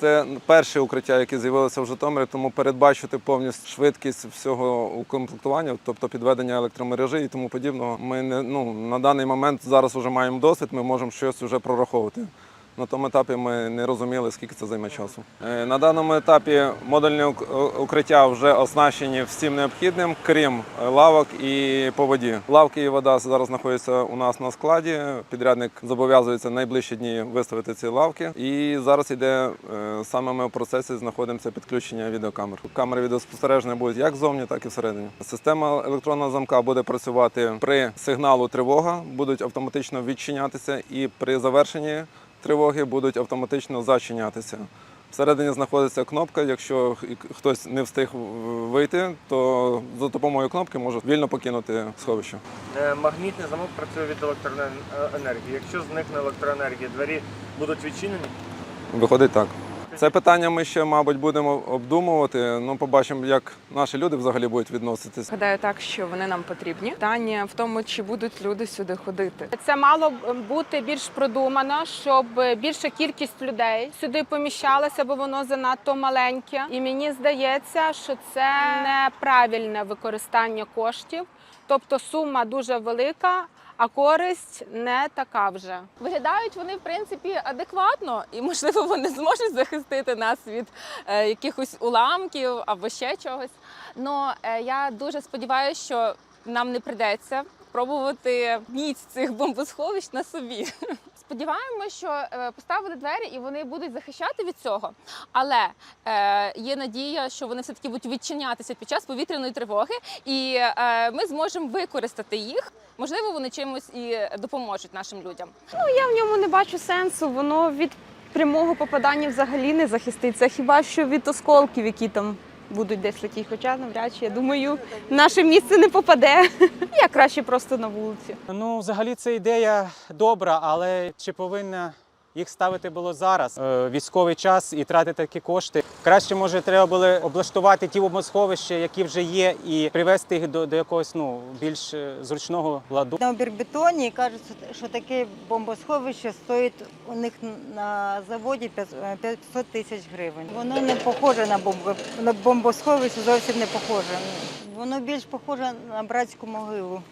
Це перше укриття, яке з'явилося в Житомирі, тому передбачити повністю швидкість всього укомплектування, тобто підведення електромережі і тому подібного. Ми не ну на даний момент зараз вже маємо досвід. Ми можемо щось вже прораховувати. На тому етапі ми не розуміли, скільки це займе часу. Е, На даному етапі модульні ук- укриття вже оснащені всім необхідним, крім е, лавок і по воді. Лавки і вода зараз знаходяться у нас на складі. Підрядник зобов'язується найближчі дні виставити ці лавки. І зараз іде е, саме ми в процесі знаходимося підключення відеокамер. Камери відеоспостереження будуть як ззовні, так і всередині. Система електронного замка буде працювати при сигналу тривога, будуть автоматично відчинятися, і при завершенні тривоги будуть автоматично зачинятися. Всередині знаходиться кнопка. Якщо хтось не встиг вийти, то за допомогою кнопки може вільно покинути сховище. Е, Магнітний замок працює від електроенергії. Якщо зникне електроенергія, двері будуть відчинені. Виходить так. Це питання ми ще, мабуть, будемо обдумувати. Ну, побачимо, як наші люди взагалі будуть відноситись. Гадаю так, що вони нам потрібні. Питання в тому, чи будуть люди сюди ходити. Це мало бути більш продумано, щоб більша кількість людей сюди поміщалася, бо воно занадто маленьке. І мені здається, що це неправильне використання коштів. Тобто сума дуже велика, а користь не така вже. Виглядають вони в принципі адекватно, і можливо вони зможуть захистити нас від е, якихось уламків або ще чогось. Но е, я дуже сподіваюся, що нам не прийдеться пробувати міць цих бомбосховищ на собі. Сподіваємося, що е, поставили двері і вони будуть захищати від цього. Але е, є надія, що вони все таки будуть відчинятися під час повітряної тривоги, і е, ми зможемо використати їх. Можливо, вони чимось і допоможуть нашим людям. Я в ньому не бачу сенсу. Воно від прямого попадання взагалі не захиститься. Хіба що від осколків, які там будуть десь летіти. Хоча навряд чи я думаю, наше місце не попаде. Я краще просто на вулиці. Ну, взагалі, це ідея добра, але чи повинна їх ставити було зараз? Е, військовий час і тратити такі кошти. Краще, може, треба було облаштувати ті бомбосховища, які вже є, і привести їх до, до якогось ну, більш е, зручного ладу. На обербетоні кажуть, що таке бомбосховище стоїть у них на заводі 500 тисяч гривень. Воно не похоже на бомбо, на бомбосховище, зовсім не похоже. Воно більш похоже на братську могилу.